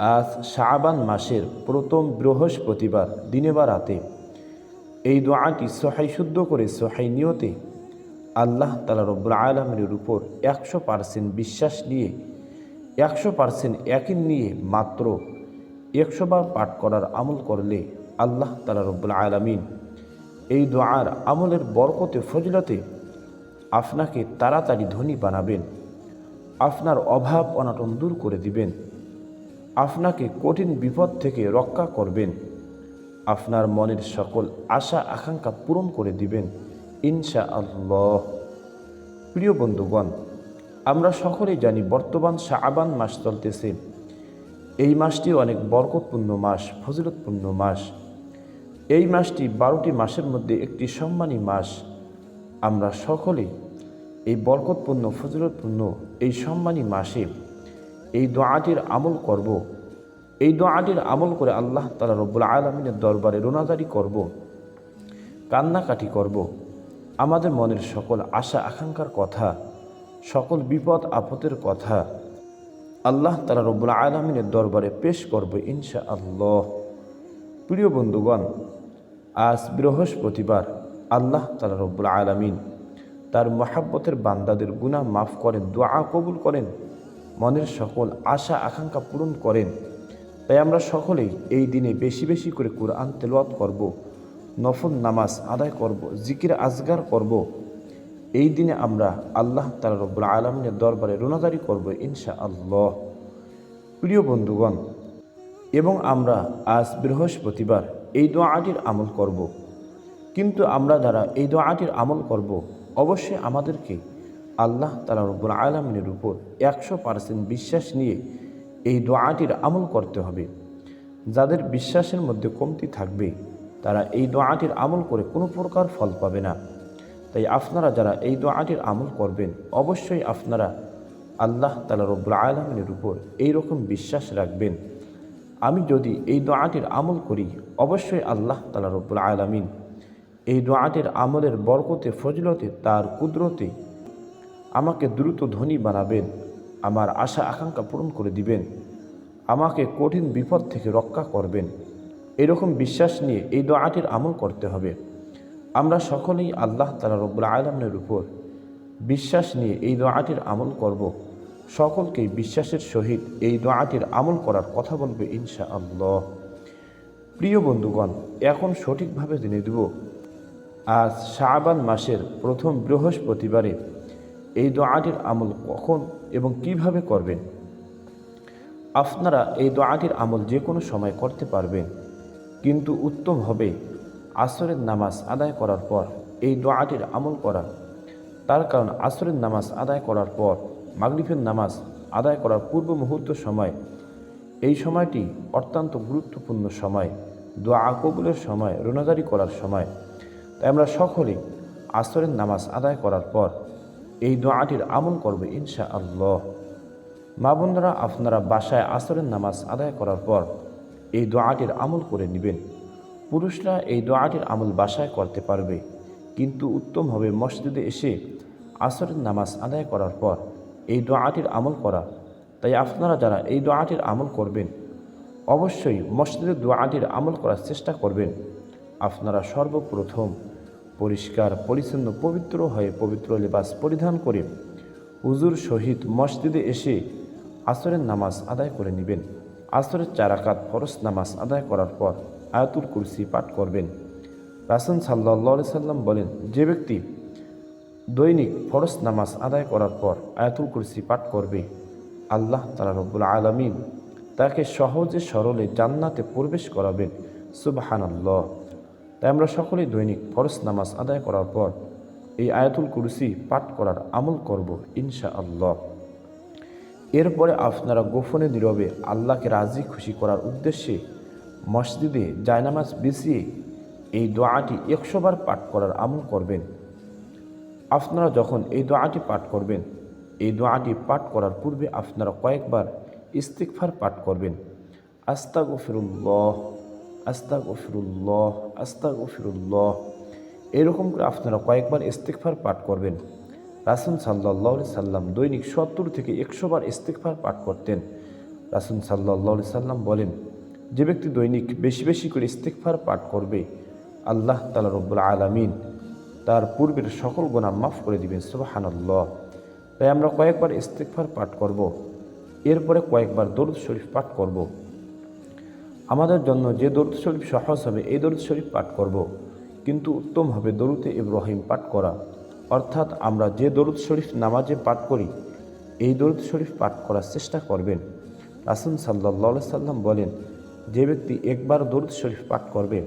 আজ শাবান মাসের প্রথম বৃহস্পতিবার, দিনে বা রাতে। এই দোয়াটি সহাই শুদ্ধ করে সহাই নিয়তে আল্লাহ তালা রব্বুল আলমের উপর একশো পার্সেন্ট বিশ্বাস নিয়ে, একশো পার্সেন্ট একই নিয়ে মাত্র একশো বার পাঠ করার আমল করলে আল্লাহ তালা রব্বুল আলমিন এই দোয়ার আমলের বরকতে, ফজলতে আপনাকে তাড়াতাড়ি ধনী বানাবেন। আপনার অভাব অনাটন দূর করে দিবেন। আপনাকে কঠিন বিপদ থেকে রক্ষা করবেন। আপনার মনের সকল আশা, আকাঙ্ক্ষা পূরণ করে দিবেন ইনশা আল্লাহ প্রিয় বন্ধুগণ, আমরা সকলেই জানি বর্তমান শাবান মাস চলতেছে। এই মাসটি অনেক বরকতপূর্ণ মাস, ফজিলতপূর্ণ মাস। এই মাসটি বারোটি মাসের মধ্যে একটি সম্মানী মাস। আমরা সকলেই এই বরকতপূর্ণ, ফজিলতপূর্ণ এই সম্মানী মাসে এই দোয়াটির আমল করব। এই দোয়াটির আমল করে আল্লাহ তালা রব্বুল আলমিনের দরবারে রোনাদারি করব। কান্নাকাটি করব। আমাদের মনের সকল আশা, আকাঙ্ক্ষার কথা, সকল বিপদ, আপদের কথা আল্লাহ তালা রব্বুল আলমিনের দরবারে পেশ করব ইনশা আল্লাহ প্রিয় বন্ধুগণ, আজ বৃহস্পতিবার আল্লাহ তালা রব্বুল আলমিন তার মহাব্বতের বান্দাদের গুনাহ মাফ করেন, দোয়া কবুল করেন মনের সকল আশা, আকাঙ্ক্ষা পূরণ করেন। তাই আমরা সকলেই এই দিনে বেশি বেশি করে কোরআন তেলাওয়াত করব, নফল নামাজ আদায় করব, জিকির আজগার করব। এই দিনে আমরা আল্লাহ তালা রব্বুল আলমিনের দরবারে রোনাদারি করব ইনশা আল্লাহ প্রিয় বন্ধুগণ, এবং আমরা আজ বৃহস্পতিবার এই দোয়াটির আমল করব। কিন্তু আমরা যারা এই দোয়াটির আমল করব, অবশ্যই আমাদেরকে আল্লাহ তালা রব্বুল আলমিনের উপর একশো পার্সেন্ট বিশ্বাস নিয়ে এই দোয়াটির আমল করতে হবে। যাদের বিশ্বাসের মধ্যে কমতি থাকবে, তারা এই দোয়াটির আমল করে কোনো প্রকার ফল পাবে না। তাই আপনারা যারা এই দোয়াটির আমল করবেন, অবশ্যই আপনারা আল্লাহ তালা রব্বুল আলমিনের উপর এই রকম বিশ্বাস রাখবেন। আমি যদি এই দোয়াটির আমল করি, অবশ্যই আল্লাহ তালা রব্বুল আলমিন এই দোয়াটির আমলের বরকতে, ফজলতে, তার কুদরতে আমাকে দ্রুত ধনী বানাবেন, আমার আশা আকাঙ্ক্ষা পূরণ করে দিবেন, আমাকে কঠিন বিপদ থেকে রক্ষা করবেন। এরকম বিশ্বাস নিয়ে এই দোয়াটির আমল করতে হবে। আমরা সকলেই আল্লাহ তালা রব্বুল আলমের উপর বিশ্বাস নিয়ে এই দোয়াটির আমল করব। সকলকেই বিশ্বাসের সহিত এই দোয়াটির আমল করার কথা বলবে ইনশা আল্লাহ প্রিয় বন্ধুগণ, এখন সঠিকভাবে জেনে দেব আজ শাবান মাসের প্রথম বৃহস্পতিবারে এই দোয়াটির আমল কখন এবং কীভাবে করবেন? আপনারা এই দোয়াটির আমল যে কোনো সময় করতে পারবেন। কিন্তু উত্তম হবে আসরের নামাজ আদায় করার পর এই দোয়াটির আমল করা। তার কারণ আসরের নামাজ আদায় করার পর মাগরিফের নামাজ আদায় করার পূর্ব মুহূর্ত সময়। এই সময়টি অত্যন্ত গুরুত্বপূর্ণ সময়, দোয়া কবুলের সময় রোনাজারি করার সময়। তাই আমরা সকলেই আসরের নামাজ আদায় করার পর এই দোয়াটির আমল করবে ইনশা আল্লাহ মা বোনরা, আপনারা বাসায় আসরের নামাজ আদায় করার পর এই দোয়াটির আমল করে নেবেন। পুরুষরা এই দোয়াটির আমল বাসায় করতে পারবে, কিন্তু উত্তম হবে মসজিদে এসে আসরের নামাজ আদায় করার পর এই দোয়াটির আমল করা। তাই আপনারা যারা এই দোয়াটির আমল করবেন, অবশ্যই মসজিদের দোয়াটির আমল করার চেষ্টা করবেন। আপনারা সর্বপ্রথম পরিষ্কার, পরিচ্ছন্ন, পবিত্র হয়ে পবিত্র লেবাস পরিধান করে হুজুর শহীদ মসজিদে এসে আসরের নামাজ আদায় করে নেবেন। আসরের চারাকাত ফরস নামাজ আদায় করার পর আয়াতুল কুরসি পাঠ করবেন। রাসুল সাল্লা সাল্লাম বলেন, যে ব্যক্তি দৈনিক ফরস নামাজ আদায় করার পর আয়াতুল কুরসি পাঠ করবে, আল্লাহ তালা রব্বুল আলমিন তাকে সহজে সরলে জান্নাতে প্রবেশ করাবেন। সুবাহানাল্লাহ। তাই আমরা সকলেই দৈনিক ফরস নামাজ আদায় করার পর এই আয়াতুল কুরসি পাঠ করার আমল করব ইনশা আল্লাহ এরপরে আপনারা গোপনে নীরবে আল্লাহকে রাজি খুশি করার উদ্দেশ্যে মসজিদে জায়নামাজ বিছিয়ে এই দোয়াটি একশোবার পাঠ করার আমল করবেন। আপনারা যখন এই দোয়াটি পাঠ করবেন, এই দোয়াটি পাঠ করার পূর্বে আপনারা কয়েকবার ইস্তিকফার পাঠ করবেন। আস্তা গফিরুল্লাহ আস্তা গফিরুল্লাহ আস্তা গফিরুল্লাহ এরকম করে আপনারা কয়েকবার ইস্তিকফার পাঠ করবেন। রাসুল সাল্লাহ সাল্লাম দৈনিক সত্তর থেকে একশো বার ইস্তিকফার পাঠ করতেন। রাসুল সাল্লাহ সাল্লাম বলেন, যে ব্যক্তি দৈনিক বেশি বেশি করে ইস্তেকফার পাঠ করবে, আল্লাহ তালা রব্বুল আলমিন তার পূর্বের সকল গোনা মাফ করে দিবেন, সুবাহানাল্লাহ। তাই আমরা কয়েকবার ইস্তেকফার পাঠ করব। এরপরে কয়েকবার দরুদ শরীফ পাঠ করব। আমাদের জন্য যে দরুদ শরীফ সহজ হবে, এই দরুদ শরীফ পাঠ করব। কিন্তু উত্তম হবে দরুদে ইব্রাহিম পাঠ করা। অর্থাৎ আমরা যে দরুদ শরীফ নামাজে পাঠ করি, এই দরুদ শরীফ পাঠ করার চেষ্টা করবেন। রাসুল সাল্লাহ সাল্লাম বলেন, যে ব্যক্তি একবার দরুদ শরীফ পাঠ করবে,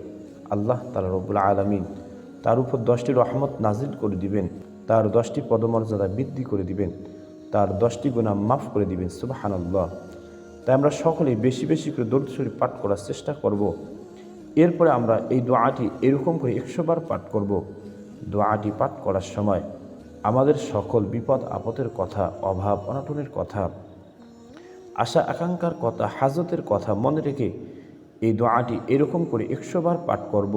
আল্লাহ তালা রবুল আলমিন তার উপর দশটি রহমত নাজিল করে দিবেন, তার দশটি পদমর্যাদা বৃদ্ধি করে দিবেন, তার দশটি গুণা মাফ করে দিবেন, সুবাহানাল্লাহ। তাই আমরা সকলেই বেশি বেশি করে দরুদ শরীফ পাঠ করার চেষ্টা করব। এরপরে আমরা এই দোয়াটি এরকম করে একশোবার পাঠ করব। দোয়াটি পাঠ করার সময় আমাদের সকল বিপদ, আপদের কথা, অভাব, অনটনের কথা, আশা, আকাঙ্ক্ষার কথা, হাজতের কথা মনে রেখে এই দোয়াটি এরকম করে একশোবার পাঠ করব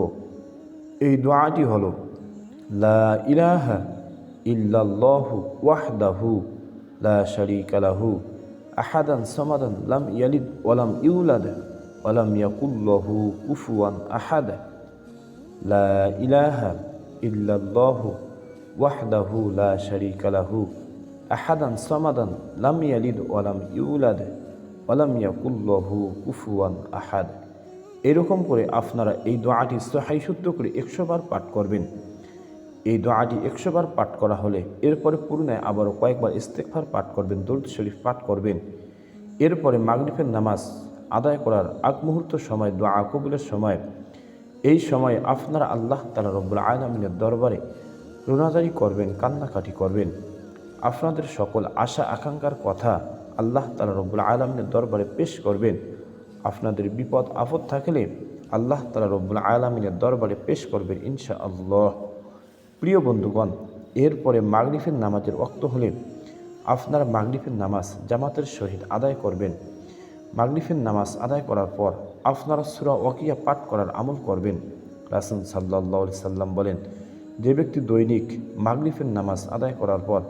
এই দোয়াটি হল, লা ইলাহা ইল্লাল্লাহু ওয়াহদাহু, লা শারীকা লাহু আহাদান সামাদান লাম ইয়ালিদ ওয়ালাম ইউলাদ ওয়ালাম ইয়াকুল্লাহু কুফুয়ান আহাদ। লা ইলাহা ইল্লাল্লাহু ওয়াহদাহু লা শারীকা লাহু। আহাদান সামাদান লাম ইয়ালিদ ওয়ালাম ইউলাদ ওয়ালাম ইয়াকুল্লাহু কুফুয়ান আহাদ। এরকম করে আপনারা এই দোয়াটি সহাই শুদ্ধ করে একশো বার পাঠ করবেন। এই দোয়াটি একশো বার পাঠ করা হলে এরপরে পুরনায় আবারও কয়েকবার ইস্তেকফার পাঠ করবেন, দরুদ শরীফ পাঠ করবেন। এরপরে মাগরিফের নামাজ আদায় করার আগ মুহূর্ত সময়, দোয়া কবুলের সময়। এই সময় আপনার আল্লাহ তালা রব্বুল আলমিনের দরবারে রোনাজারি করবেন, কান্নাকাটি করবেন। আপনাদের সকল আশা, আকাঙ্ক্ষার কথা আল্লাহ তালা রব্বুল আলমিনের দরবারে পেশ করবেন। আপনাদের বিপদ, আপদ থাকলে আল্লাহ তালা রব্বুল আলমিনের দরবারে পেশ করবেন ইনশা আল্লাহ প্রিয় বন্ধুগণ, এরপরে মাগরিফের নামাজের অক্ত হলে আপনারা মাগরিফের নামাজ জামাতের সহিত আদায় করবেন। মাগরিফের নামাজ আদায় করার পর আপনারা সুরা ওয়াকিয়া পাঠ করার আমল করবেন। রাসুল সাল্লাহ সাল্লাম বলেন, যে ব্যক্তি দৈনিক মাগরিফের নামাজ আদায় করার পর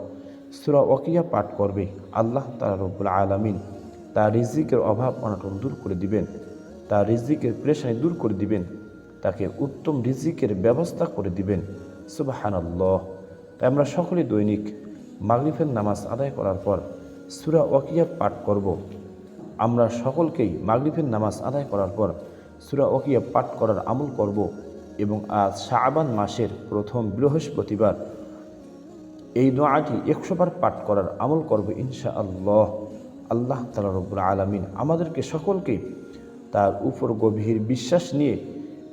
সুরা ওয়াকিয়া পাঠ করবে, আল্লাহ তালা রব্বুল আলমিন তার রিজিকের অভাব অনটন দূর করে দিবেন, তার রিজিকের প্রেশানি দূর করে দিবেন, তাকে উত্তম রিজিকের ব্যবস্থা করে দিবেন। সুবাহানাল্লাহ। তাই আমরা সকলে দৈনিক মাগরিফের নামাজ আদায় করার পর সুরা ওয়াকিয়া পাঠ করব। আমরা সকলকেই মাগরিফের নামাজ আদায় করার পর সুরা ওয়াকিয়া পাঠ করার আমল করব এবং আজ শাহবান মাসের প্রথম বৃহস্পতিবার এই দোয়াটি একশোবার পাঠ করার আমল করব ইনশা আল্লাহ আল্লাহ তালা রব্বুল আলমিন আমাদেরকে সকলকে তার উপর গভীর বিশ্বাস নিয়ে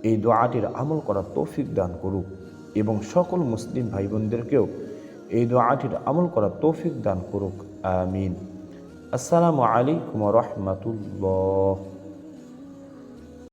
এই দোয়াটির আমল করার তৌফিক দান করুক। এবং সকল মুসলিম ভাই বোনদেরকেও এই দোয়াটির আমল করার তৌফিক দান করুক, আমিন। আসসালামু আলাইকুম রহমতুল্লাহ।